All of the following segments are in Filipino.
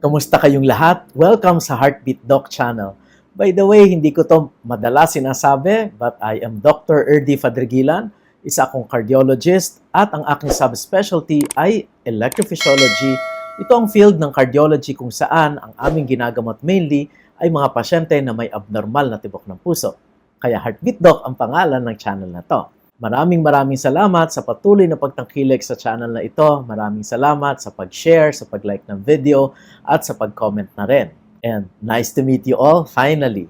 Kamusta kayong lahat? Welcome sa Heartbeat Doc channel. By the way, hindi ko to madalas sinasabi, but I am Dr. Erdi Fadrigilan, isa akong cardiologist at ang aking subspecialty ay electrophysiology. Ito ang field ng cardiology kung saan ang aming ginagamot mainly ay mga pasyente na may abnormal na tibok ng puso. Kaya Heartbeat Doc ang pangalan ng channel na to. Maraming maraming salamat sa patuloy na pagtangkilik sa channel na ito. Maraming salamat sa pag-share, sa pag-like ng video, at sa pag-comment na rin. And nice to meet you all finally.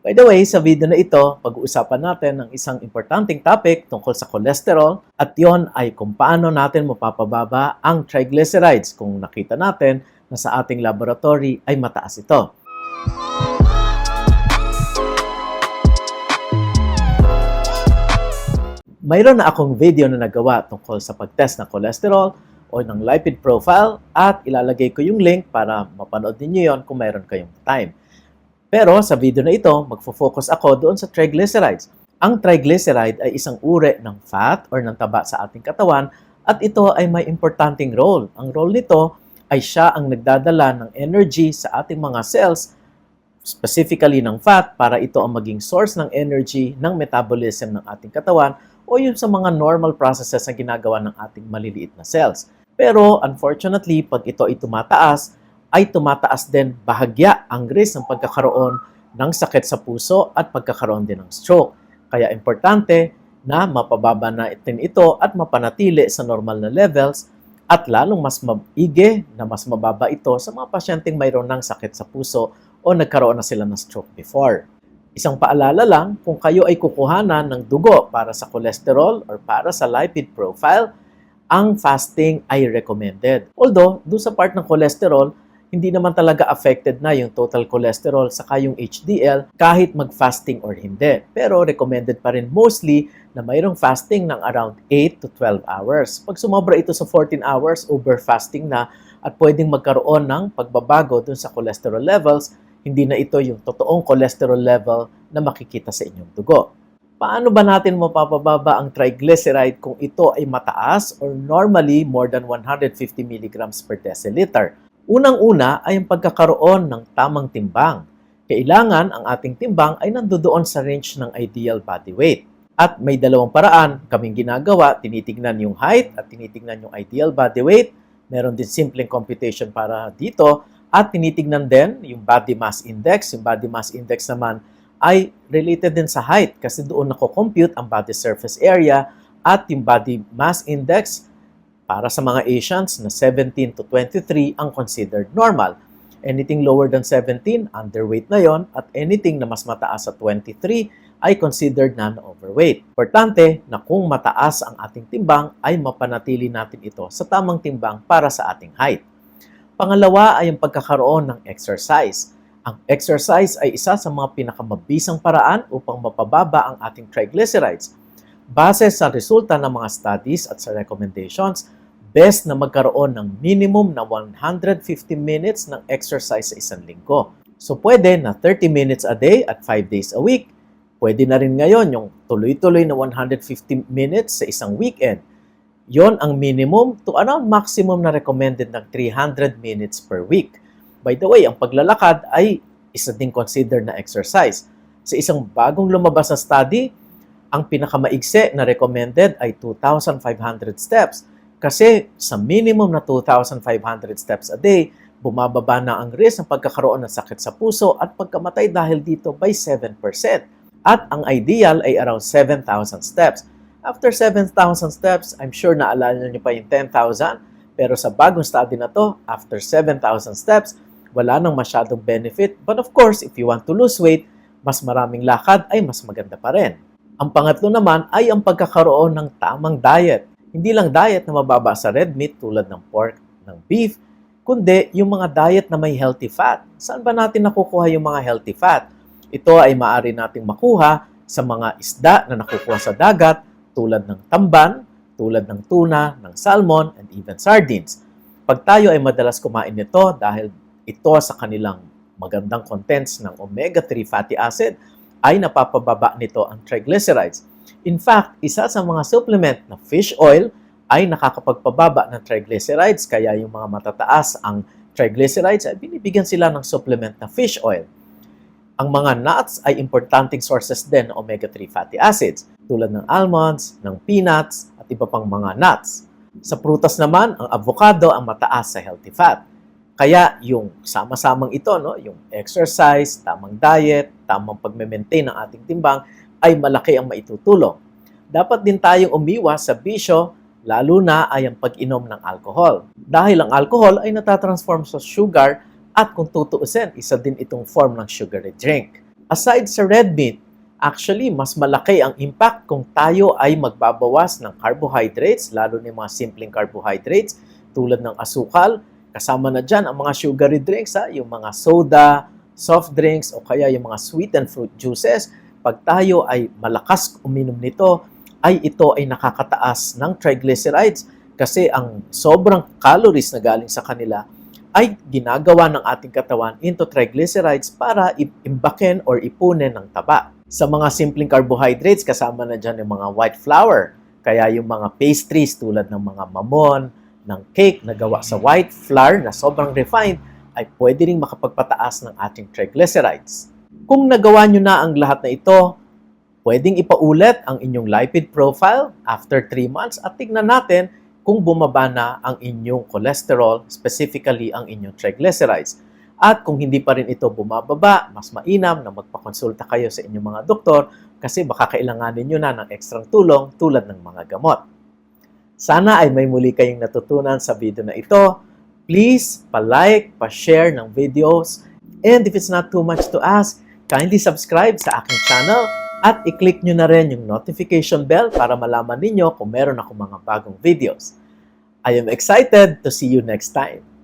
By the way, sa video na ito, pag-uusapan natin ang isang importanteng topic tungkol sa cholesterol at yon ay kung paano natin mapapababa ang triglycerides kung nakita natin na sa ating laboratory ay mataas ito. Mayroon na akong video na nagawa tungkol sa pag-test ng cholesterol o ng lipid profile at ilalagay ko yung link para mapanood ninyo yon kung mayroon kayong time. Pero sa video na ito, magfo-focus ako doon sa triglycerides. Ang triglyceride ay isang uri ng fat or ng taba sa ating katawan at ito ay may importanteng role. Ang role nito ay siya ang nagdadala ng energy sa ating mga cells, specifically ng fat, para ito ang maging source ng energy ng metabolism ng ating katawan o yung sa mga normal processes na ginagawa ng ating maliliit na cells. Pero unfortunately, pag ito ay tumataas, ay tumataas din bahagya ang risk ng pagkakaroon ng sakit sa puso at pagkakaroon din ng stroke. Kaya importante na mapababa natin ito at mapanatili sa normal na levels at lalong mas maigi na mas mababa ito sa mga pasyenteng mayroon ng sakit sa puso o nagkaroon na sila ng stroke before. Isang paalala lang, kung kayo ay kukuhanan ng dugo para sa cholesterol or para sa lipid profile, ang fasting ay recommended. Although, doon sa part ng cholesterol, hindi naman talaga affected na yung total cholesterol sa yung HDL kahit mag-fasting or hindi. Pero recommended pa rin mostly na mayroong fasting ng around 8 to 12 hours. Pag sumobra ito sa 14 hours, over fasting na at pwedeng magkaroon ng pagbabago dun sa cholesterol levels, hindi na ito yung totoong cholesterol level na makikita sa inyong dugo. Paano ba natin mapapababa ang triglyceride kung ito ay mataas or normally more than 150 mg per deciliter? Unang-una ay ang pagkakaroon ng tamang timbang. Kailangan ang ating timbang ay nandoon sa range ng ideal body weight. At may dalawang paraan kaming ginagawa, tinitignan yung height at tinitignan yung ideal body weight. Meron din simpleng computation para dito at tinitignan din yung body mass index. Yung body mass index naman ay related din sa height kasi doon nako-compute ang body surface area at yung body mass index para sa mga Asians na 17 to 23 ang considered normal. Anything lower than 17, underweight na yon at anything na mas mataas sa 23 ay considered non-overweight. Importante na kung mataas ang ating timbang ay mapanatili natin ito sa tamang timbang para sa ating height. Pangalawa ay ang pagkakaroon ng exercise. Ang exercise ay isa sa mga pinakamabisang paraan upang mapababa ang ating triglycerides. Base sa resulta ng mga studies at sa recommendations, best na magkaroon ng minimum na 150 minutes ng exercise sa isang linggo. So pwede na 30 minutes a day at 5 days a week. Pwede na rin ngayon yung tuloy-tuloy na 150 minutes sa isang weekend. Yon ang minimum to around maximum na recommended ng 300 minutes per week. By the way, ang paglalakad ay isa ding considered na exercise. Sa isang bagong lumabas na study, ang pinakamaigse na recommended ay 2,500 steps kasi sa minimum na 2,500 steps a day, bumababa na ang risk ng pagkakaroon ng sakit sa puso at pagkamatay dahil dito by 7%. At ang ideal ay around 7,000 steps. After 7,000 steps, I'm sure naalala niyo pa yung 10,000. Pero sa bagong study na to, after 7,000 steps, wala nang masyadong benefit. But of course, if you want to lose weight, mas maraming lakad ay mas maganda pa rin. Ang pangatlo naman ay ang pagkakaroon ng tamang diet. Hindi lang diet na mababa sa red meat tulad ng pork, ng beef, kundi yung mga diet na may healthy fat. Saan ba natin nakukuha yung mga healthy fat? Ito ay maaari nating makuha sa mga isda na nakukuha sa dagat tulad ng tamban, tulad ng tuna, ng salmon, and even sardines. Pag tayo ay madalas kumain nito dahil ito sa kanilang magandang contents ng omega-3 fatty acid, ay napapababa nito ang triglycerides. In fact, isa sa mga supplement na fish oil ay nakakapagpababa ng triglycerides kaya yung mga matataas ang triglycerides ay binibigyan sila ng supplement na fish oil. Ang mga nuts ay importanteng sources din ng omega-3 fatty acids tulad ng almonds, ng peanuts, at iba pang mga nuts. Sa prutas naman, ang avocado ang mataas sa healthy fat. Kaya yung sama-samang ito, no, yung exercise, tamang diet, tamang pagme-maintain ng ating timbang ay malaki ang maitutulong. Dapat din tayong umiwas sa bisyo, lalo na ay ang pag-inom ng alcohol. Dahil ang alcohol ay natatransform sa sugar at kung tutuusin, isa din itong form ng sugary drink. Aside sa red meat, actually mas malaki ang impact kung tayo ay magbabawas ng carbohydrates, lalo na yung mga simpleng carbohydrates tulad ng asukal, kasama na dyan ang mga sugary drinks, ha? yung mga soda, soft drinks, o kaya yung mga sweetened fruit juices. Pag tayo ay malakas uminom nito, ay ito ay nakakataas ng triglycerides kasi ang sobrang calories na galing sa kanila ay ginagawa ng ating katawan into triglycerides para i- imbakin or ipunin ng taba. Sa mga simpleng carbohydrates, kasama na dyan yung mga white flour. Kaya yung mga pastries tulad ng mga mamon, ng cake na gawa sa white flour na sobrang refined, ay pwede ring makapagpataas ng ating triglycerides. Kung nagawa nyo na ang lahat na ito, pwedeng ipaulit ang inyong lipid profile after 3 months at tignan natin kung bumaba na ang inyong cholesterol, specifically ang inyong triglycerides. At kung hindi pa rin ito bumababa, mas mainam na magpakonsulta kayo sa inyong mga doktor kasi baka kailanganin nyo na ng ekstrang tulong tulad ng mga gamot. Sana ay may muli kayong natutunan sa video na ito. Please, pa-like, pa-share ng videos. And if it's not too much to ask, kindly subscribe sa aking channel at i-click nyo na rin yung notification bell para malaman ninyo kung meron ako mga bagong videos. I am excited to see you next time.